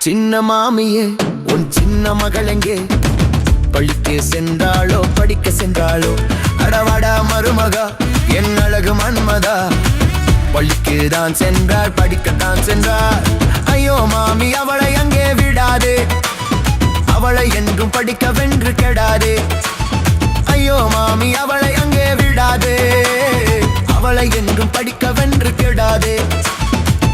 சின்ன மாமியே உன் சின்ன மகள் எங்கே? பள்ளிக்கு சென்றாளோ படிக்க சென்றாளோ? அடவாடா மருமகா என் அழகு மன்மதா. பள்ளிக்கு தான் சென்றாள் படிக்கத்தான் சென்றாள் ஐயோ மாமி அவளை அங்கே விடாதே. அவளை என்றும் படிக்க வென்று கெடாதே. ஐயோ மாமி அவளை அங்கே விடாதே. அவளை என்றும் படிக்க வென்று கெடாதே.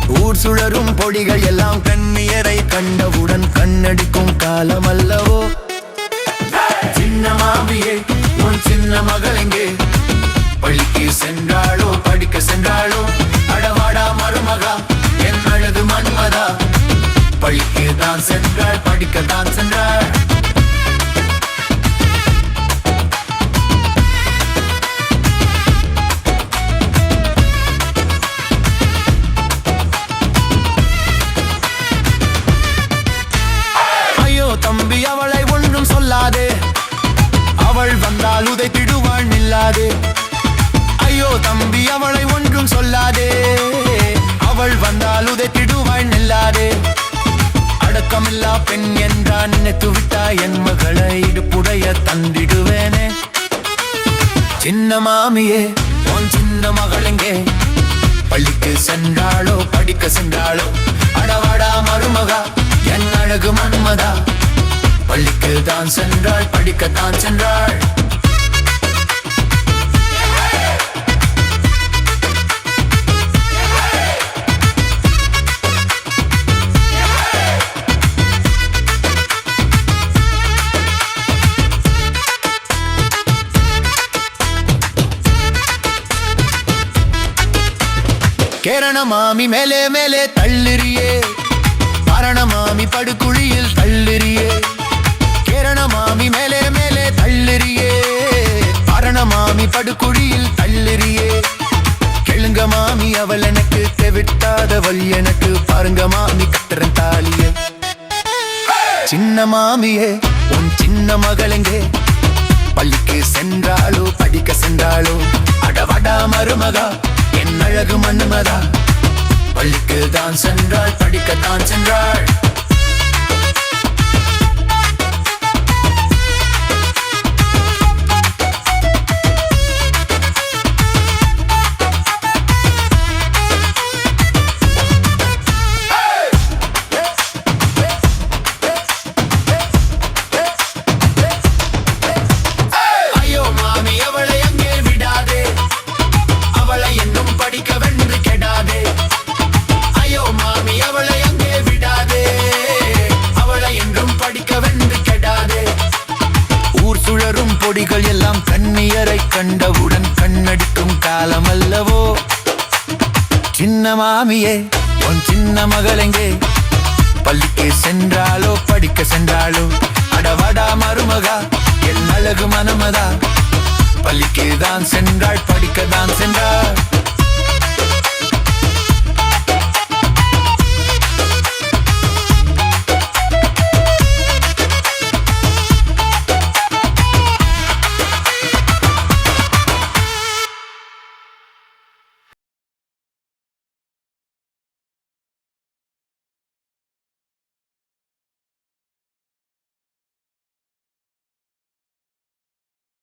ஊர் சுழரும் பொடிகள் எல்லாம் கண்ணியரை கண்டவுடன் கண்ணடிக்கும் காலம் அல்லவோ சின்ன மாமியே உன் சின்ன மகள் எங்கே? பள்ளிக்கு சென்றாளோ படிக்க சென்றாளோ? அடவாடா மருமகா என் அழகு மன்மதா. பள்ளிக்கு தான் சென்றாள் படிக்க தான் சென்றாள். அடக்கமில்லா பெண் என்றா நினைத்து விட்டா என் மகளை இடுப்புடைய தந்திடுவேனே. சின்ன மாமியே உன் சின்ன மகளெங்கே பள்ளிக்கு சென்றாளோ படிக்க சென்றாளோ? அடவாடா மருமகா என் அழகு மன்மதா. பள்ளிக்கு தான் சென்றாள் படிக்கத்தான் சென்றாள். கேரண மாமி மேலே மேலே தள்ளுறியே. பரண மாமி படுக்குழியில் தள்ளுறியே. கேரண மாமி மேலே மேலே தள்ளுறியே. பரண மாமி படுக்குழியில் தள்ளுறியே. கெழுங்க மாமி அவள் எனக்கு தெவிட்டாதவள் எனக்கு பாருங்க மாமி கட்டுறன் தாலியே. சின்ன மாமியே உன் சின்ன மகளெங்கே பள்ளிக்கு சென்றாளோ படிக்க சென்றாளோ? அடவடா மருமகா அழகு மன்மதா பள்ளிக்கு தான் சென்றாள் படிக்கத்தான் சென்றாள். சுழரும் எல்லாம் கண்ணியரை கண்டவுடன் கண்ணடிக்கும் காலம் அல்லவோ சின்ன மாமியே உன் சின்ன மகளெங்கே பள்ளிக்கு சென்றாலோ படிக்க சென்றாலோ? அடவடா மருமகா என் அழகு மனமதா பள்ளிக்கு தான் சென்றாள் படிக்க தான் சென்றாள்.